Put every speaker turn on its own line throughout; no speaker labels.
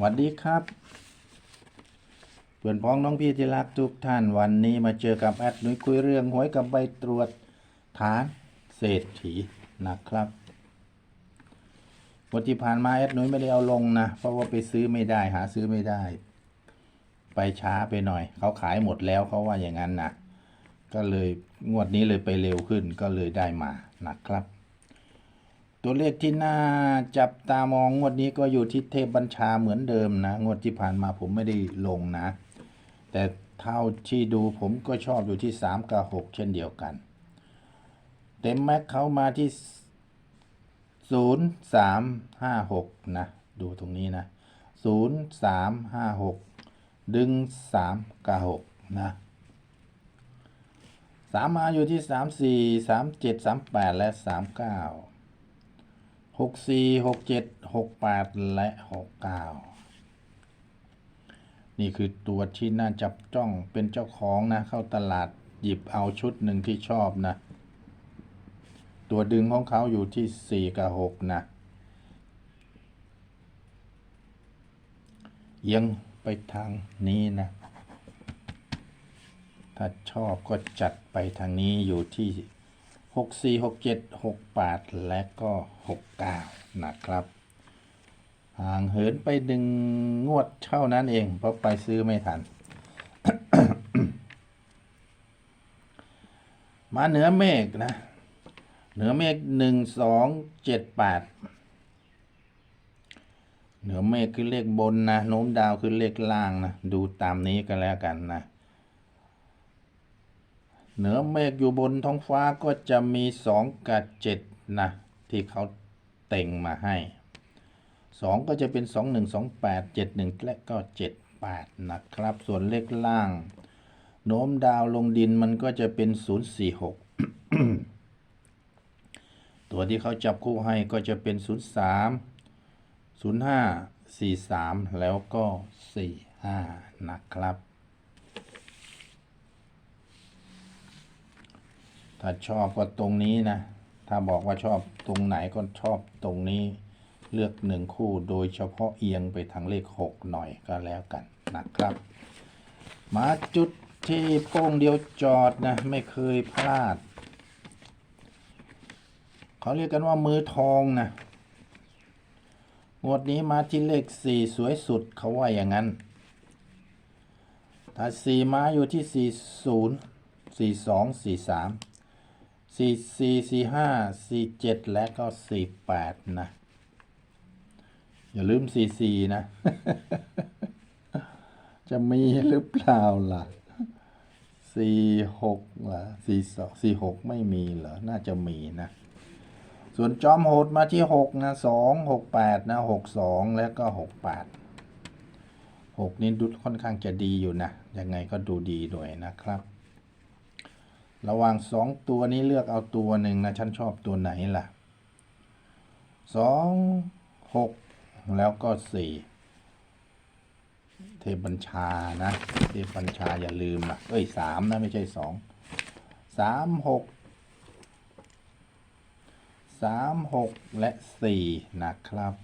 หวัสดีครับ เพื่อนพ้องน้องพี่ที่รักทุกท่านวันนี้มาเจอกับแอดนุ้ยคุยเรื่องหวยกับใบตรวจฐานเศรษฐีนะครับวันที่ผ่านมาแอดนุ้ยไม่ได้เอาลงนะ เพราะว่าไปซื้อไม่ได้หาซื้อไม่ได้ ไปช้าไปหน่อย เขาขายหมดแล้วเขาว่าอย่างนั้นนะก็เลยงวดนี้เลยไปเร็วขึ้นก็เลยได้มานะครับ ตัวเลขที่น่าจับตามองงวดนี้ก็อยู่ที่เทพบัญชาเหมือนเดิมนะ งวดที่ผ่านมาผมไม่ได้ลงนะ แต่เท่าที่ดูผมก็ชอบอยู่ที่ 3 กับ 6 เช่นเดียวกัน เต็มแม็กเขามาที่ 0 3 5 6 นะ ดูตรงนี้นะ 0 3 5 6 ดึง 3 กับ 6 นะสามมาอยู่ที่ 3 4 3 7 3 8 และ 3 9 หกสี่หกเจ็ดหกแปดและหกเก้านี่คือตัวที่น่าจับจ้องเป็นเจ้าของนะ เข้าตลาดหยิบเอาชุดหนึ่งที่ชอบนะ ตัวดึงของเขาอยู่ที่สี่กับหกนะเอียังไปทางนี้นะ ถ้าชอบก็จัดไปทางนี้อยู่ที่ หกสี่หกเจ็ดหกแปดและก็หกเก้านะครับ ห่างเหินไปหนึ่งงวดเท่านั้นเอง เพราะไปซื้อไม่ทัน มาเหนือเมฆนะ เหนือเมฆหนึ่งสองเจ็ดแปดเหนือเมฆคือเลขบนนะ โน้มดาวคือเลขล่างนะ ดูตามนี้ก็แล้วกันนะ เหนือเมฆอยู่บนท้องฟ้าก็จะมีสองกับเจ็ดนะ ที่เขาเต่งมาให้สองก็จะเป็นสองหนึ่งสองแปดเจ็ดหนึ่งและก็เจ็ดแปดนะครับ ส่วนเลขล่าง โน้มดาวลงดินมันก็จะเป็นศูนย์สี่หกตัวที่เขาจับคู่ให้ก็จะเป็นศูนย์สามศูนย์ห้าสี่สามแล้วก็สี่ห้านะครับ ถ้าชอบก็ตรงนี้นะ ถ้าบอกว่าชอบตรงไหนก็ชอบตรงนี้ เลือกหนึ่งคู่โดยเฉพาะเอียงไปทางเลขหกหน่อยก็แล้วกันนะครับ มาจุดที่โป้งเดียวจอดนะ ไม่เคยพลาด เขาเรียกกันว่ามือทองนะงวดนี้มาที่เลขสี่สวยสุดเขาว่าอย่างนั้น ถ้าสี่มาอยู่ที่สี่ศูนย์ สี่สี่สี่ห้าสี่เจ็ดและก็สี่แปดนะ อย่าลืมสี่สี่นะ จะมีหรือเปล่าล่ะสี่หกเหรอสี่สองสี่หกไม่มีเหรอ น่าจะมีนะ ส่วนจอมโหดมาที่หกนะสองหกแปดนะหกสองแล้วก็หกแปดหกนี่ดูค่อนข้างจะดีอยู่นะ ยังไงก็ดูดีด้วยนะครับ ระหว่างสองตัวนี้เลือกเอาตัวหนึ่งนะ ฉันชอบตัวไหนล่ะสองหกแล้วก็สี่เทพบัญชานะ เทพบัญชาอย่าลืมล่ะเอ้ยสามนะไม่ใช่สองสามหกสามหกและสี่นะครับ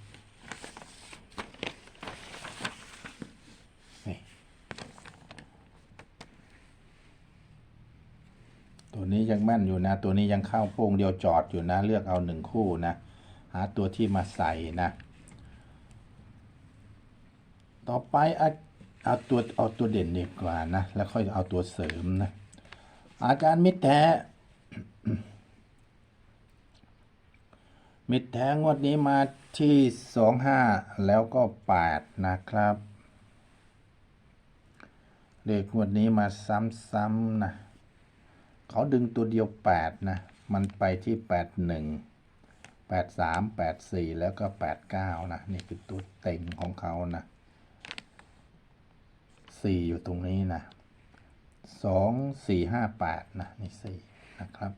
นี่ ตัว นี้ยังแม่นอยู่นะ ตัวนี้ยังเข้าโป้งเดียวจอดอยู่นะ เลือกเอาหนึ่งคู่นะ หาตัวที่มาใส่นะ ต่อไปเอาเอาตัวเอาตัวเด่นดีกว่านะ แล้วค่อยเอาตัวเสริมนะ อาจารย์มิตรแท้ มิตรแท้งวดนี้มาที่สองห้าแล้วก็แปดนะครับเลขงวดนี้มาซ้ำๆนะ เขาดึงตัวเดียวแปดนะ มันไปที่แปดหนึ่งแปดสามแปดสี่แล้วก็แปดเก้านะ นี่คือตัวเต็งของเขานะสี่อยู่ตรงนี้นะสองสี่ห้าแปดนะ นี่สี่นะครับ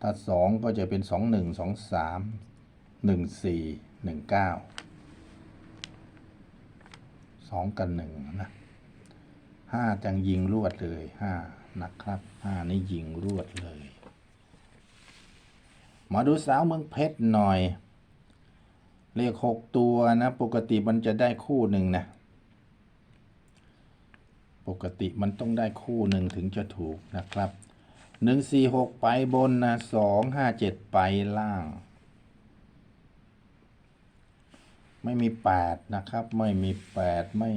ถ้าสองก็จะเป็นสองหนึ่งสองสามหนึ่งสี่หนึ่งเก้าสองกับหนึ่งนะ ห้าจังยิงรวดเลยห้านะครับห้านี่ยิงรวดเลย มาดูสาวเมืองเพชรหน่อย เลขหกตัวนะ ปกติมันจะได้คู่หนึ่งนะ ปกติมันต้องได้คู่หนึ่งถึงจะถูกนะครับหนึ่งสี่หกไปบนนะสองห้าเจ็ดไปล่าง ไม่มีแปดนะครับ ไม่มีแปดไม่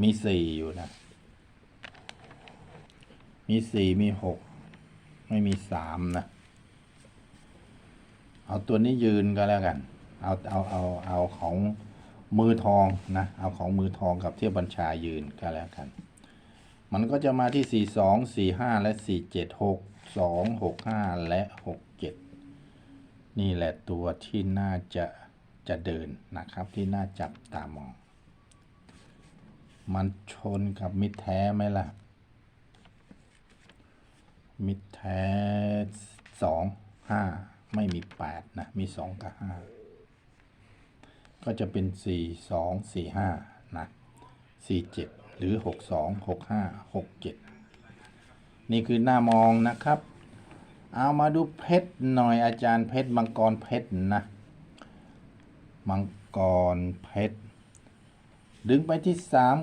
มีสี่อยู่นะ มีสี่มีหกไม่มีสามนะ เอาตัวนี้ยืนก็แล้วกัน เอาเอาเอาเอาของมือทองนะ เอาของมือทองกับเทียบบัญชายืนก็แล้วกัน มันก็จะมาที่สี่สองสี่ห้าและสี่เจ็ดหกสองหกห้าและหกเจ็ดนี่แหละตัวที่น่าจะจะเดินนะครับที่น่าจับตามอง มันชนกับมิตรแท้ไหมล่ะ มิตรแท้สองห้าไม่มีแปดนะ มีสองกับห้าก็จะเป็นสี่สองสี่ห้านะสี่เจ็ดหรือหกสองหกห้าหกเจ็ดนี่คือหน้ามองนะครับ เอามาดูเพชรหน่อยอาจารย์เพชรมังกรเพชรนะมังกรเพชรดึงไปที่สาม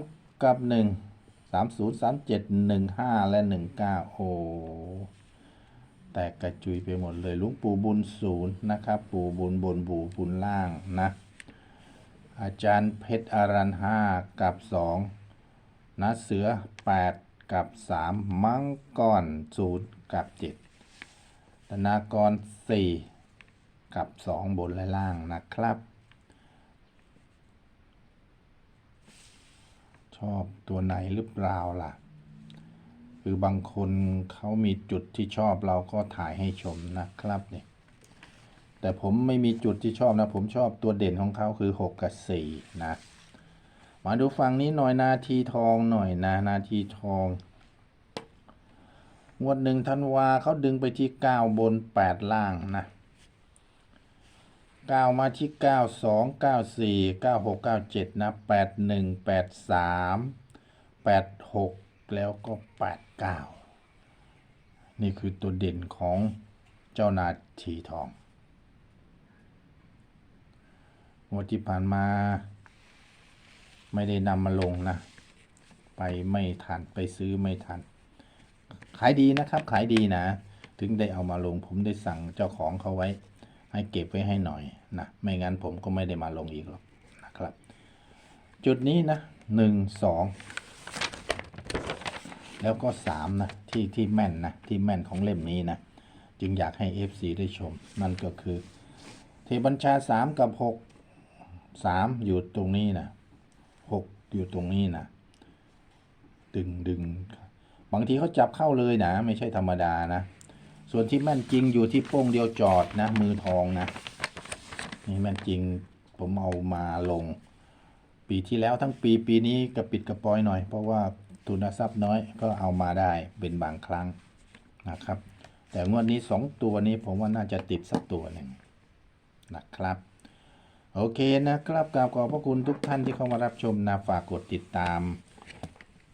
กับหนึ่ง สามศูนย์สามเจ็ดหนึ่งห้าและหนึ่งเก้าโอ้แตกกระจุยไปหมดเลยลุงปู่บุญศูนย์นะครับ ปู่บุญบนปู่บุญล่างนะ อาจารย์เพชรอารันห้ากับสองนะเสือแปดกับสามมังกรศูนย์กับเจ็ดธนากรสี่กับสองบนและล่างนะครับ ชอบตัวไหนหรือเปล่าล่ะ คือบางคนเขามีจุดที่ชอบเราก็ถ่ายให้ชมนะครับเนี่ยแต่ผมไม่มีจุดที่ชอบนะ ผมชอบตัวเด่นของเขาคือ 6 กับ 4 นะ มาดูฝั่งนี้หน่อยนาทีทองหน่อยนะนาทีทองงวดหนึ่งธันวาเขาดึงไปที่ 9 บน 8 ล่างนะ 9มาที่9 2 9 4 9 6 9 7นะ8 1 8 3 8 6แล้วก็8 9นี่คือตัวเด่นของเจ้านาทีทองงวดที่ผ่านมา ไม่ได้นำมาลงนะ ไปไม่ทัน ไปซื้อไม่ทัน ขายดีนะครับ ขายดีนะ ถึงได้เอามาลงผมได้สั่งเจ้าของเขาไว้ ให้เก็บไว้ให้หน่อย นะไม่งั้นผมก็ไม่ได้มาลงอีกหรอกนะครับ จุดนี้นะหนึ่งสองแล้วก็สามนะที่ที่แม่นนะที่แม่นของเล่มนี้นะจึงอยากให้ FC ได้ชม นั่นก็คือ เทบัญชาสามกับหกสามอยู่ตรงนี้นะหกอยู่ตรงนี้นะดึงดึงบางทีเขาจับเข้าเลยนะ ไม่ใช่ธรรมดานะ ส่วนที่แม่นจริงอยู่ที่โป้งเดียวจอดนะ มือทองนะ นี่ม่นจริงผมเอามาลง ปีที่แล้วทั้งปีปีนี้กระปิดกระปอยหน่อย เพราะว่าทุนทรัพย์น้อยก็เอามาได้เป็นบางครั้งนะครับ แต่งวดนี้สองตัวนี้ผมว่าน่าจะติดสักตัวหนึ่งนะครับ โอเคนะครับกราบขอบพระคุณทุกท่านที่เข้ามารับชมนะฝากกดติดตาม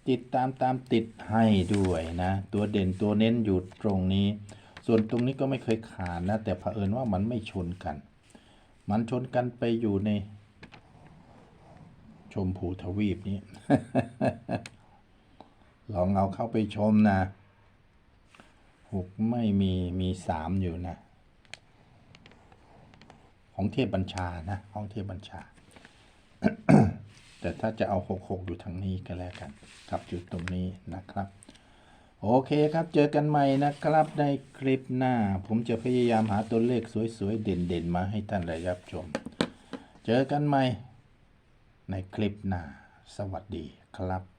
ติดตามตามติดให้ด้วยนะ ตัวเด่นตัวเน้นอยู่ตรงนี้ ส่วนตรงนี้ก็ไม่เคยขาดนะ แต่เผอิญว่ามันไม่ชนกัน มันชนกันไปอยู่ใน ชมพูทวีปนี้ ลองเอาเข้าไปชมนะหกไม่มีมีสามอยู่นะ ของเทพบัญชานะของเทพบัญชา แต่ถ้าจะเอาหกหกอยู่ทางนี้ก็แล้วกัน กับจุดตรงนี้นะครับ โอเคครับ เจอกันใหม่นะครับในคลิปหน้า ผมจะพยายามหาตัวเลขสวยๆ เด่นๆ มาให้ท่านได้รับชม เจอกันใหม่ในคลิปหน้า สวัสดีครับ